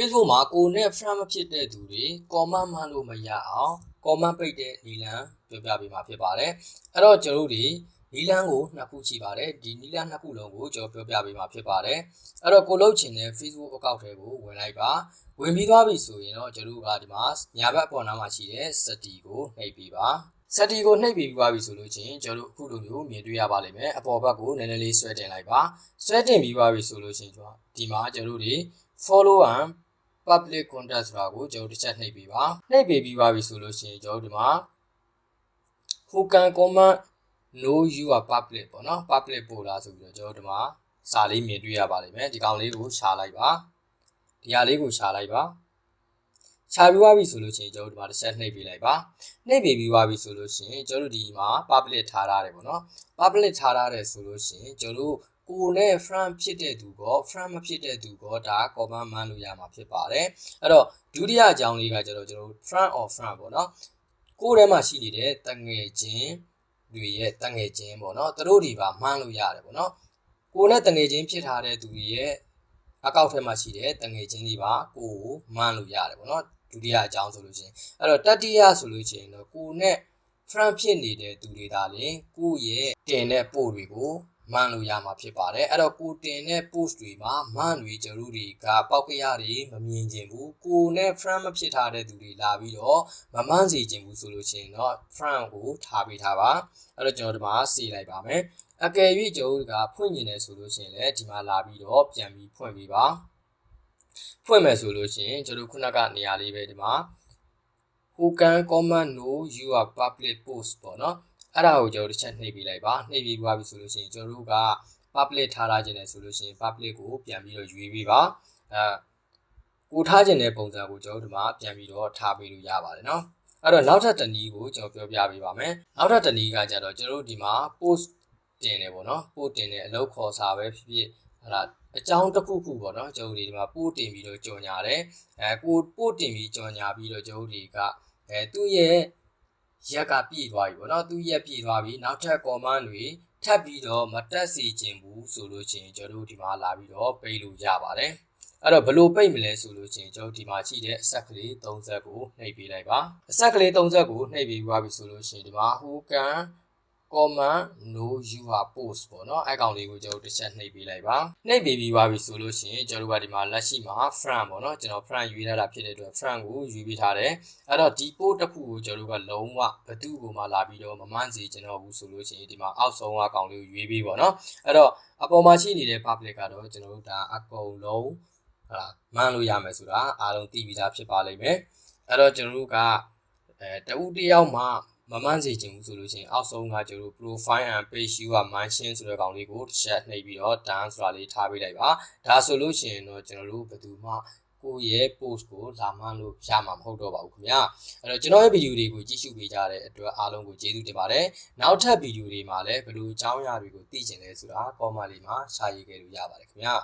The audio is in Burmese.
Facebook မှာကိုနဲ့ friend မဖြစ်တဲ့သူတွေ comment မှလို့မရအောင် comment ပိတ်တဲ့နီလန်ပြောပြပေးမှာဖြစ်ပါတယ်အဲ့တော့ကျွန်တော်တို့ဒီနီလန်ကိုနှစ်ခုရှိပါတယ်ဒီနီလန်နှစ်ခုလုံးကိုကျွန်တော်ပြောပြပေးမှာဖြစ်ပါတယ်အဲ့တော့ကိုလုတ်ချင်တဲ့ Facebook account တွေကိုဝင်လိုက်ပါဝင်ပြီးသွားပြီဆိုရင်တော့ကျွန်တော်တို့ကဒီမှာညာဘက်အပေါ်နားမှာရှိတဲ့ setting ကိုနှိပ်ပေးပါစက်တီကိုနှိပ်ပြီးသွားပြီဆိုလို့ချင်းကျွန်တော်တို့အခုလိုမျိုးမြင်တွေ့ရပါလိမ့်မယ်အပေါ်ဘက်ကိုနည်းနည်းလေးဆွဲတင်လိုက်ပါဆွဲတင်ပြီးသွားပြီဆိုလို့ချင်းကျွန်တော်ဒီမှာကျွန်တော်တို့တွေ follow and public contact ဆိုတာကိုကျွန်တော်တစ်ချက်နှိပ်ပေးပါနှိပ်ပေးပြီးသွားပြီဆိုလို့ရှိရင်ကျွန်တော်ဒီမှာ who can comment no you are public ပေါ့နော် public ပို့လာဆိုပြီးတော့ကျွန်တော်ဒီမှာစာလေးမြင်တွေ့ရပါလိမ့်မယ်ဒီကောင်လေးကိုရှာလိုက်ပါဒီဟာလေးကိုရှာလိုက်ပါရှာပြီးသွားပြီဆိုလို့ရှိရင်ကျွန်တော်ဒီမှာတစ်ချက်နှိပ်ပေးလိုက်ပါနှိပ်ပေးပြီးသွားပြီဆိုလို့ရှိရင်ကျွန်တော်တို့ဒီမှာ public ထားထားတယ်ပေါ့နော် public ထားထားတယ်ဆိုလို့ရှိရင်ကျွန်တော်တို့ ကိုနဲ့ friend ဖြစ်တဲ့သူကော friend မဖြစ်တဲ့သူကောဒါ comment မှန်းလို့ရမှာဖြစ်ပါတယ်အဲ့တော့ဒုတိယအကြောင်းလေးကကျတော့ကျွန်တော်တို့ friend or friend ပေါ့နော်ကိုယ်ထဲမှာရှိနေတဲ့တငယ်ချင်းတွေရဲ့တငယ်ချင်းပေါ့နော်သူတို့တွေပါမှန်းလို့ရတယ်ပေါ့နော်ကိုနဲ့တငယ်ချင်းဖြစ်ထားတဲ့သူတွေရဲ့အကောက်ထဲမှာရှိတဲ့တငယ်ချင်းတွေပါကိုကိုမှန်းလို့ရတယ်ပေါ့နော်ဒုတိယအကြောင်းဆိုလို့ချင်းအဲ့တော့တတိယဆိုလို့ချင်းတော့ကိုနဲ့ friend ဖြစ်နေတဲ့သူတွေဒါလည်းကိုယ့်ရဲ့တင်တဲ့ပို့တွေကို မှန်လို့ရမှာဖြစ်ပါတယ်အဲ့တော့ကိုတင်တဲ့ post တွေမှာမှန်တွေကျတို့တွေကပောက်ကရတွေမမြင်ကျင်ဘူးကိုနဲ့ friend မဖြစ်ထားတဲ့သူတွေလာပြီးတော့မမှန်စေကျင်ဘူးဆိုလို့ရှိရင်တော့ friend ကိုထားပေးထားပါအဲ့တော့ကျွန်တော်ဒီမှာစေလိုက်ပါမယ်အကယ်၍ကျတို့ကဖွင့်ကျင်တယ်ဆိုလို့ရှိရင်လည်းဒီမှာလာပြီးတော့ပြန်ပြီးဖွင့်ပေးပါဖွင့်မယ်ဆိုလို့ရှိရင်ကျတို့ခုနကနေရာလေးပဲဒီမှာ who can comment no you are public post ပေါ့နော် အဲ့ဒါကိုကျွန်တော်တစ်ချက်နှိပ်ပေးလိုက်ပါနှိပ်ပြီးသွားပြီဆိုလို့ရှိရင်ကျွန်တော်တို့က public ထားထားခြင်းနဲ့ဆိုလို့ရှိရင် public ကိုပြန်ပြီးတော့ရွေးပေးပါအဲကိုထားခြင်းတဲ့ပုံစံကိုကျွန်တော်တို့ဒီမှာပြန်ပြီးတော့ထားပေးလို့ရပါတယ်နော်အဲ့တော့နောက်ထပ်တစ်နည်းကိုကျွန်တော်ပြောပြပေးပါမယ်နောက်ထပ်တစ်နည်းကကြတော့ကျွန်တော်တို့ဒီမှာ post တင်တယ်ပေါ့နော် post တင်တယ်အလုပ်ခေါ်စာပဲဖြစ်ဖြစ်အဲ့ဒါအကြောင်းတစ်ခုခုပေါ့နော်ကျွန်တော်တို့ဒီမှာပို့တင်ပြီးတော့ကြော်ညာတယ်အဲကိုပို့တင်ပြီးကြော်ညာပြီးတော့ကျွန်တော်တို့တွေကအဲသူ့ရဲ့ ရက်ကပြည့်သွားပြီပေါ့နော်သူ့ရက်ပြည့်သွားပြီနောက်ထပ် command တွေထပ်ပြီးတော့မတက်စီခြင်းဘူးဆိုလို့ချင်းကျွန်တော်တို့ဒီမှာလာပြီးတော့ပိတ်လို့ရပါတယ်အဲ့တော့ဘလို့ပိတ်မလဲဆိုလို့ချင်းကျွန်တော်ဒီမှာရှိတဲ့အဆက်ကလေး30ကိုနှိပ်ပေးလိုက်ပါအဆက်ကလေး30ကိုနှိပ်ပေးသွားပြီဆိုလို့ချင်းဒီမှာ who can comment no you are post ပေါ့နော်အဲ့ကောင်လေးကိုကျွန်တော်တစ်ချက်နှိပ်ပေးလိုက်ပါနှိပ်ပေးပြီးသွားပြီဆိုလို့ရှိရင်ကျွန်တော်တို့ကဒီမှာလက်ရှိမှာ friend ပေါ့နော်ကျွန်တော် friend ရွေးထားတာဖြစ်တဲ့အတွက် friend ကိုရွေးပေးထားတယ်အဲ့တော့ဒီ post တစ်ခုကိုကျွန်တော်တို့ကလုံးဝဘသူ့ကိုမှလာပြီးတော့မမှန်းစေချင်တော့ဘူးဆိုလို့ရှိရင်ဒီမှာအောက်ဆုံးကကောင်လေးကိုရွေးပေးပေါ့နော်အဲ့တော့အပေါ်မှာရှိနေတဲ့ public ကတော့ကျွန်တော်တို့ဒါအကုန်လုံးဟာမှန်းလို့ရမယ်ဆိုတာအားလုံးသိပြီးသားဖြစ်ပါလိမ့်မယ်အဲ့တော့ကျွန်တော်တို့ကအဲတဦးတယောက်မှ မမှန်းစေချင်ဘူးဆိုလို့ရှိရင်အောက်ဆုံးကကျွန်တော်တို့ profile and page view က mention ဆိုတဲ့ကောင်လေးကိုတစ်ချက်နှိပ်ပြီးတော့ done ဆိုတာလေးထားပေးလိုက်ပါဒါဆိုလို့ရှိရင်တော့ကျွန်တော်တို့ဘယ်သူမှကိုယ့်ရဲ့ post ကိုလာမှန်းလို့ရမှာမဟုတ်တော့ပါဘူးခင်ဗျာအဲ့တော့ကျွန်တော်ရဲ့ဗီဒီယိုတွေကိုကြည့်ရှုပေးကြတဲ့အတွက်အားလုံးကိုကျေးဇူးတင်ပါတယ်နောက်ထပ်ဗီဒီယိုတွေမှာလည်းဘယ်လိုအကြောင်းအရာတွေကိုသိချင်လဲဆိုတာ comment လေးမှာရှာရေးခဲ့လို့ရပါတယ်ခင်ဗျာ